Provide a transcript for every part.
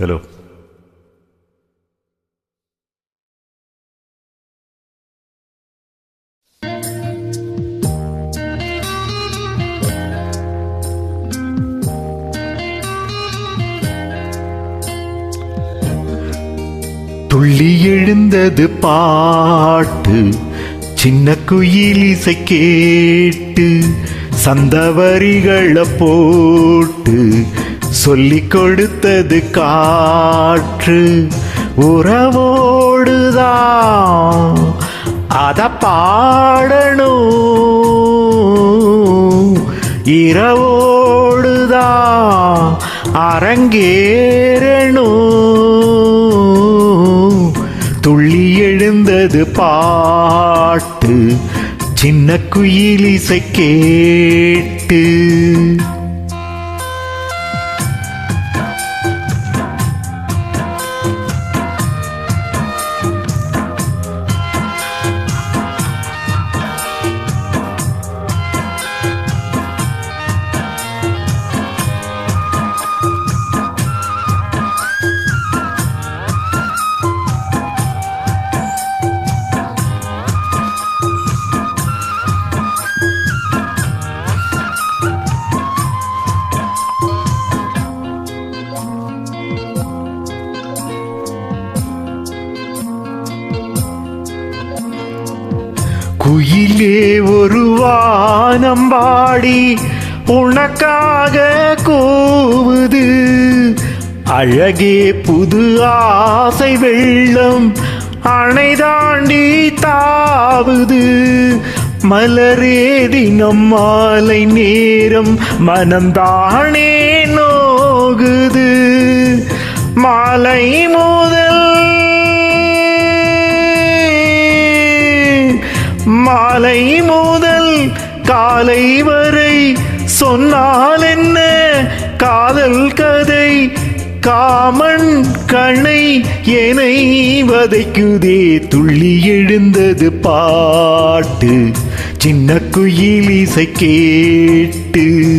Hello துள்ளி எழுந்தது பாட்டு சின்ன குயில் இசை கேட்டு சந்தவரிகளை போட்டு சொல்லிக் கொடுத்தது காற்று. உறவோடுதான் அத பாடணும். இரவோடுதான் அரங்கேறணும். துள்ளி எழுந்தது பாட்டு சின்ன குயிலிசை கேட்டு. குயிலே ஒரு வானம் பாடி உனக்காக கூவுது. அழகே புது ஆசை வெள்ளம் அணை தாண்டி தாவுது. மலரே தினம் மாலை நேரம் மனம்தானே நோகுது. மாலை மோதல் மாலை முதல் காலை வரை சொன்னால் என்ன? காதல் கதை காமன் கண்ணை என்னை வதைக்குதே. துள்ளி எழுந்தது பாட்டு சின்ன குயில் இசை கேட்டு.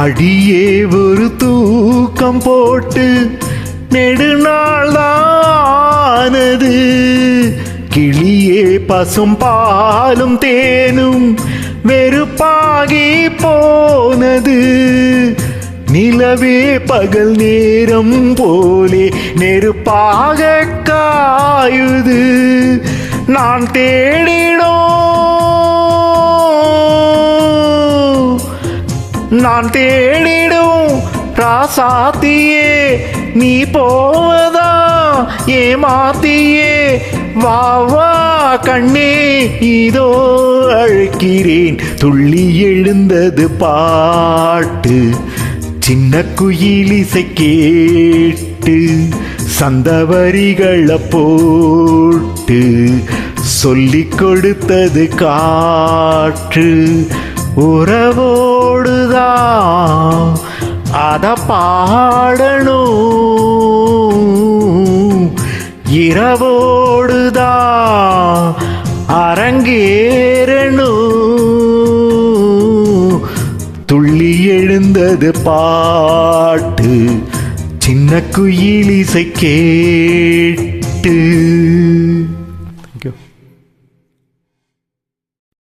அடியே ஒரு தூக்கம் போட்டு நெடுநாள் ஆனது கிளியே பசும் பாலும் தேனும் வெறுப்பாகி போனது. நிலவே பகல் நேரம் போலே நெருப்பாக காயுது. நான் தேடினோம் நான் தேடிடும் ராசாத்தியே நீ போவதா? ஏமாத்தியே வாவா கண்ணே இதோ அழைக்கிறேன். துள்ளி எழுந்தது பாட்டு சின்ன குயிலிசை இசை கேட்டு சந்தவரிகளை போட்டு சொல்லிக் கொடுத்தது காற்று. உறவோடுதான் அத பாடணும் இரவோடுதான் அரங்கேறணும் துள்ளி எழுந்தது பாட்டு சின்ன குயில் இசை கேட்டு.